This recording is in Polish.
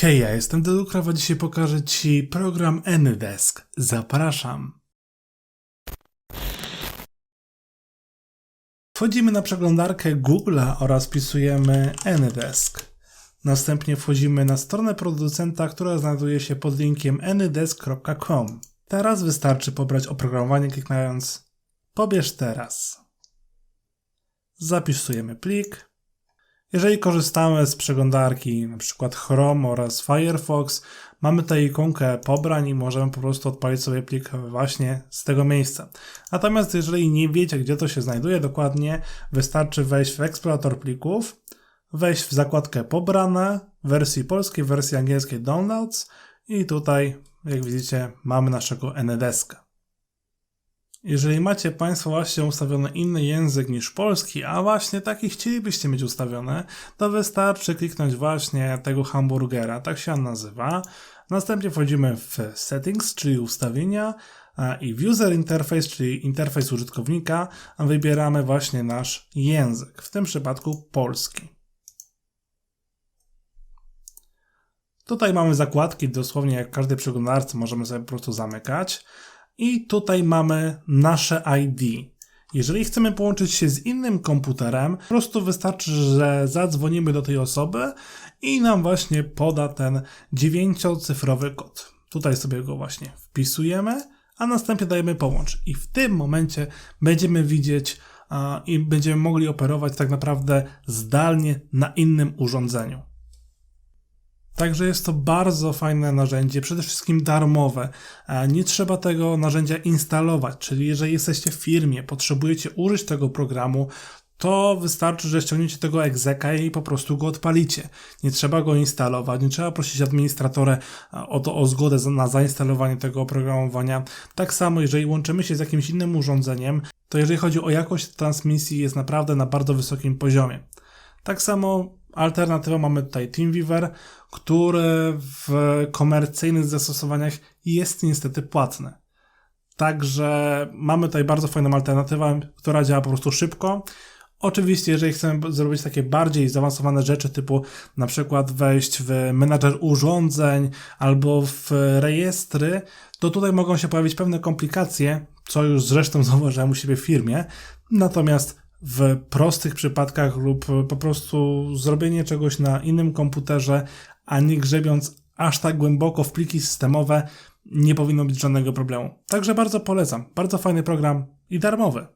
Hej, ja jestem Dedukra, a dzisiaj pokażę Ci program AnyDesk. Zapraszam. Wchodzimy na przeglądarkę Google'a oraz wpisujemy AnyDesk. Następnie wchodzimy na stronę producenta, która znajduje się pod linkiem anydesk.com. Teraz wystarczy pobrać oprogramowanie klikając Pobierz teraz. Zapisujemy plik. Jeżeli korzystamy z przeglądarki np. Chrome oraz Firefox, mamy tutaj ikonkę pobrań i możemy po prostu odpalić sobie plik właśnie z tego miejsca. Natomiast jeżeli nie wiecie, gdzie to się znajduje dokładnie, wystarczy wejść w eksplorator plików, wejść w zakładkę pobrane, wersji polskiej, wersji angielskiej downloads i tutaj, jak widzicie, mamy naszego NDeska. Jeżeli macie Państwo właśnie ustawiony inny język niż polski, a właśnie taki chcielibyście mieć ustawione, to wystarczy kliknąć właśnie tego hamburgera, tak się on nazywa. Następnie wchodzimy w Settings, czyli ustawienia i w User Interface, czyli interfejs użytkownika, wybieramy właśnie nasz język, w tym przypadku polski. Tutaj mamy zakładki, dosłownie jak w każdej przeglądarce możemy sobie po prostu zamykać. I tutaj mamy nasze ID. Jeżeli chcemy połączyć się z innym komputerem, po prostu wystarczy, że zadzwonimy do tej osoby i nam właśnie poda ten dziewięciocyfrowy kod. Tutaj sobie go właśnie wpisujemy, a następnie dajemy połącz. I w tym momencie będziemy widzieć a, i będziemy mogli operować tak naprawdę zdalnie na innym urządzeniu. Także jest to bardzo fajne narzędzie, przede wszystkim darmowe. Nie trzeba tego narzędzia instalować, czyli jeżeli jesteście w firmie, potrzebujecie użyć tego programu, to wystarczy, że ściągniecie tego egzeka i po prostu go odpalicie. Nie trzeba go instalować, nie trzeba prosić administratora o, to, o zgodę na zainstalowanie tego oprogramowania. Tak samo, jeżeli łączymy się z jakimś innym urządzeniem, to jeżeli chodzi o jakość transmisji, jest naprawdę na bardzo wysokim poziomie. Tak samo Alternatywa mamy tutaj TeamViewer, który w komercyjnych zastosowaniach jest niestety płatny. Także mamy tutaj bardzo fajną alternatywę, która działa po prostu szybko. Oczywiście, jeżeli chcemy zrobić takie bardziej zaawansowane rzeczy, typu na przykład wejść w menadżer urządzeń albo w rejestry, to tutaj mogą się pojawić pewne komplikacje, co już zresztą zauważyłem u siebie w firmie. Natomiast w prostych przypadkach lub po prostu zrobienie czegoś na innym komputerze, a nie grzebiąc aż tak głęboko w pliki systemowe, nie powinno być żadnego problemu. Także bardzo polecam. Bardzo fajny program i darmowy.